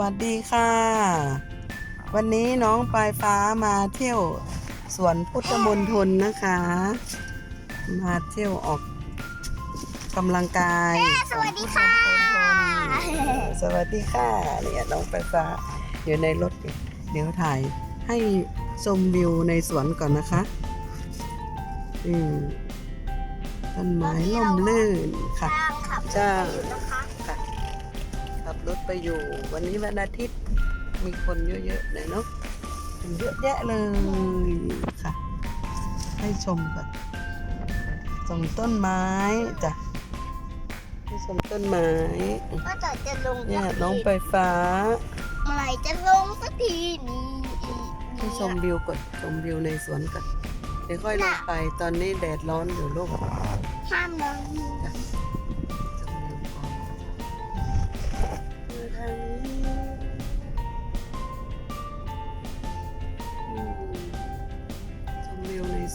วัสดีค่ะ วันนี้น้องปลายฟ้ามาเที่ยวสวนพุทธมณฑลนะคะ มาเที่ยวออกกำลังกายสวัสดีค่ะสวัสดีค่ะเนี่ยน้องปลายฟ้าอยู่ในรถอยู่เดี๋ยวถ่ายให้ชมวิวในสวนก่อนนะคะอืมต้นไม้ล่มลื่นค่ะ ทางขับใช่อยู่นะคะค่ะขับ รถไปอยู่ วันนี้วันอาทิตย์มีคนเยอะๆเลยเนาะเยอะแยะเลยค่ะ ให้ชมก่อนชมต้นไม้จ้ะให้ชมต้นไม้ก็จะจะลงเนี่ยสักทีน้องไปฟ้าเมื่อไหร่จะลงสักทีนี่ให้ชมวิวก่อนชมวิวในสวนก่อนเดี๋ยวค่อยลงไปตอนนี้แดดร้อนอยู่ลูกห้ามลง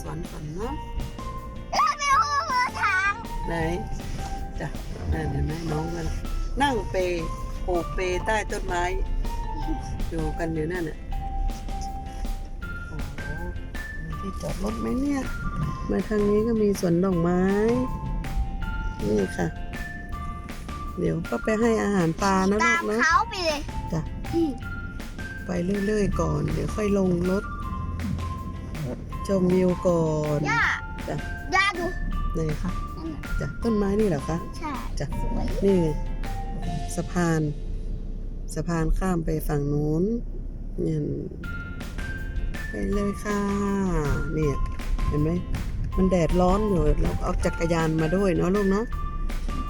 สวนก่อนเนาะไม่รู้ว่าทางไหนจ้ะนั่นเห็นไหมน้องมันนั่งเปรปลูกเปรใต้ต้นไม้ อยู่กันอยู่นั่นน่ะโอ้โหมีที่จอดรถไหมเนี่ย มาทางนี้ก็มีสวนดอกไม้ นี่ค่ะ เดี๋ยวก็ไปให้อาหารปลานะลูตากมนะเขาไปเลยจ้ะอืมไปเรื่อยๆก่อน เดี๋ยวค่อยลงรถ ชมวิวก่อนย่าจ้ะย่าดูไหนคะนั่นน่ะจ้ะต้นไม้นี่เหรอคะใช่จ้ะสวยนี่ไงสะพาน สะพานข้ามไปฝั่งนู้นเนี่ยไปเลยค่ะเนี่ยเห็นไหมมันแดดร้อนอยู่เราเอาจักรยานมาด้วยเนาะลูกเนาะ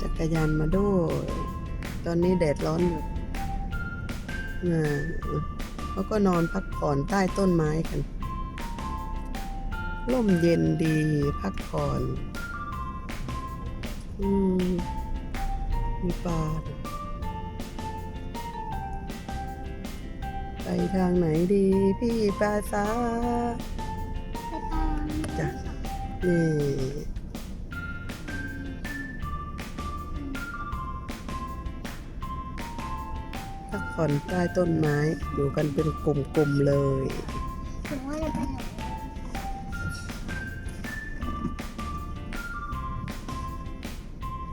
จักรยานมาด้วย ตอนนี้แดดร้อนอยู่อ่าเขาก็นอนพักผ่อนใต้ต้นไม้กัน ร่มเย็นดีพักผ่อนอืมมีปลาไปทางไหนดีพี่ปลาฟ้าไปตาจ้ะนี่พักผ่อนใต้ต้นไม้อยู่กันเป็นกลุ่มๆเลย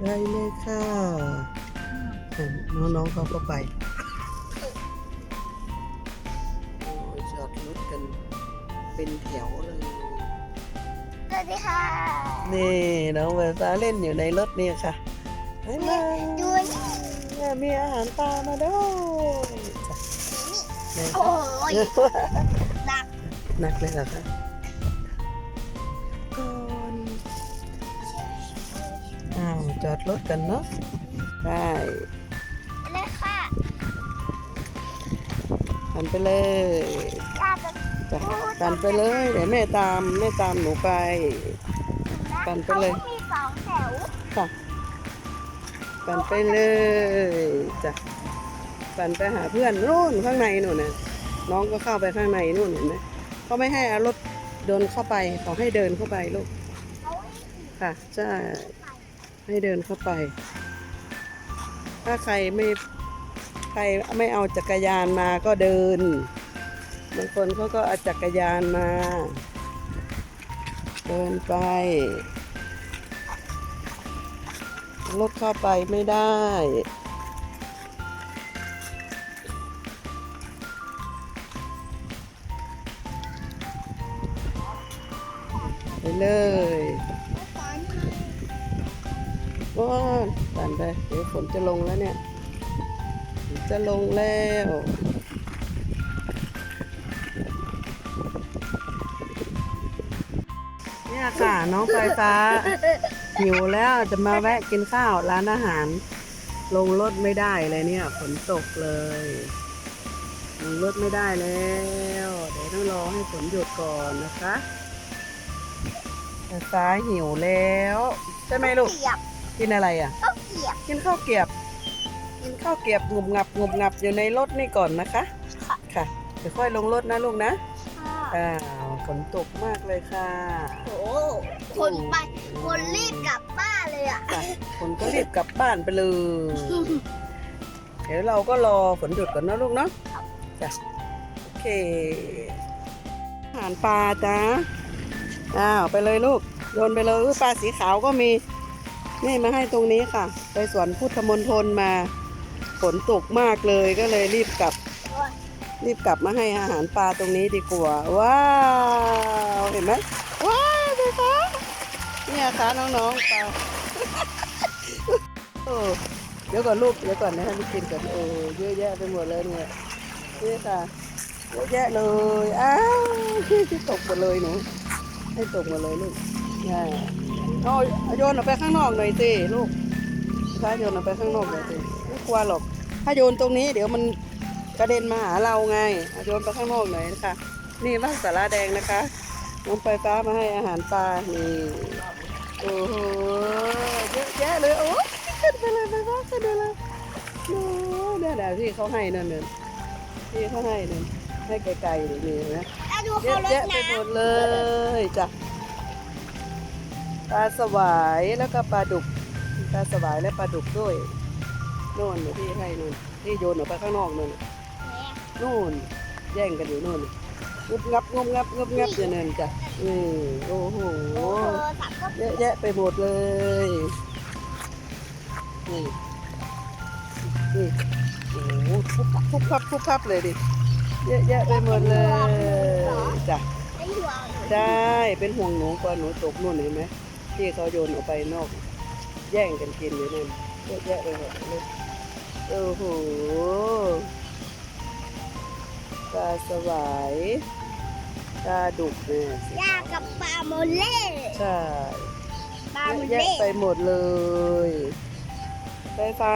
ได้เลยค่ะอะน้องๆเขาก็ไปโอ้ยจอดรถกันเป็นแถวเลย สวัสดีค่ะ นี่ น้องเวลาเล่นอยู่ในรถเนี่ยค่ะบ๊ายบายดูนี่เนี่ยมีอาหารปลามาด้วยจ้ะไหนโอ้คะยหนักหนักเลยเหรอคะ จอดรถกันเนาะได้ไปเลยค่ะหันไปเลยย่าจะจ้ะกันไปเลยเดี๋ยวแม่ตามแม่ตามหนูไปปั่นไปเลยขามีสองแถวค่ะปั่นไปเลยจ้ะปั่นไปหาเพื่อนนู่นข้างในนู่นน่ะน้องก็เข้าไปข้างในนู่นเห็นไหมเขาไม่ให้เอารถเดินเข้าไปขอให้เดินเข้าไปลูกเขาค่ะใช่ ให้เดินเข้าไป ถ้าใครไม่ใครไม่เอาจักรยานมาก็เดิน บางคนเขาก็เอาจักรยานมา เดินไปรถเข้าไปไม่ได้ไปเลย ว้าวปั่นไปเดี๋ยวฝนจะลงแล้วเนี่ย จะลงแล้วเนี่ยค่ะน้องไฟฟ้า หิวแล้วจะมาแวะกินข้าวร้านอาหาร ลงรถไม่ได้เลยเนี่ยฝนตกเลย ลงรถไม่ได้แล้ว เดี๋ยวต้องรอให้ฝนหยุดก่อนนะคะไฟฟ้าหิวแล้ว ใช่ไหมลูก กียบกินอะไรอะต้องเกียบกินข้าวเกรียบ กินข้าวเกรียบงุบงับงุบงับอยู่ในรถนี่ก่อนนะคะ ค่ะค่ะเดี๋ยวค่อยลงรถนะลูกนะค่ะอ้าวฝนตกมากเลยค่ะโอ้คนไปคนรีบกลับบ้านเลยอะค่ะคนก็รีบกลับบ้านไปเลย เดี๋ยวเราก็รอฝนหยุดก่อนนะลูกเนาะจ้ะโอเคอาหารปลาจ้าอ้าวไปเลยลูกโยนไปเลยอุ๊ยปลาสีขาวก็มี นี่มาให้ตรงนี้ค่ะ ไปสวนพุทธมณฑลมาฝนตกมากเลยก็เลยรีบกลับ รีบกลับมาให้อาหารปลาตรงนี้ดีกว่า ว้าวเห็นไหมว้าวเลยคะเนี่ยคะน้องๆปลาเดี๋ยวก่อนลูกเดี๋ยวก่อนนะให้ลูกกินก่อนโอ้เยอะแยะไปหมดเลยเนี่ยนี่ค่ะเยอะแยะเลยอ้าวที่ตกหมดเลยหนูให้ตกหมดเลยลูกเนี่ เอาเอาโยนออกไปข้างนอกหน่อยสิลูกถ้าโยนออกไปข้างนอกหน่อยสิไม่กลัวหรอก ถ้าโยนตรงนี้เดี๋ยวมันกระเด็นมาหาเราไงเอาโยนไปข้างนอกหน่อยนะคะ นี่บ้านสาราแดงนะคะน้องไฟฟ้ามาให้อาหารปลา นี่ โอ้โหเยอะแยะเลย โอ้ยขึ้นไปเลยไฟฟ้าขึ้นไปเลยโอ้เนี่ยเดี๋ยวที่เขาให้นั่นน่ะที่เขาให้นั่นให้ไกลๆเลยนี่เห็นะแล้วดูเยเขาอะรดแยะไปหมน้ดเลยจ้ะ ปลาสวายแล้วก็ปลาดุกปลาสวายและปลาดุกด้วยโน่นน่ะที่ให้นู่นที่โยนออกไปข้างนอกนู่นำนู่นแย่งกันอยู่นู่นงุบงับงุบงับงุบงับอย่างนั้นจ้ะอือโอ้โหโอ้โหสับก็เยอะแยะไปหมดเลยนี่นี่โอ้โหทุบทุบพับทุบพับเลยดิเยอะแยะไปหมดเลยจ้ะไม่หัวหนูได้เป็นห่วงหนูกว่าหนูตกนู่นเห็นไหม ที่เขาโยนออกไปนอก แย่งกันกินอยู่นั่นเยอะแยะไปหมดเลยโอ้โหปลาสวายปลาดุกเนี่ยสิย่ากับปลาโมเล่ใช่ปลาโมเยอะเล่แยะไปหมดเลยไฟฟ้า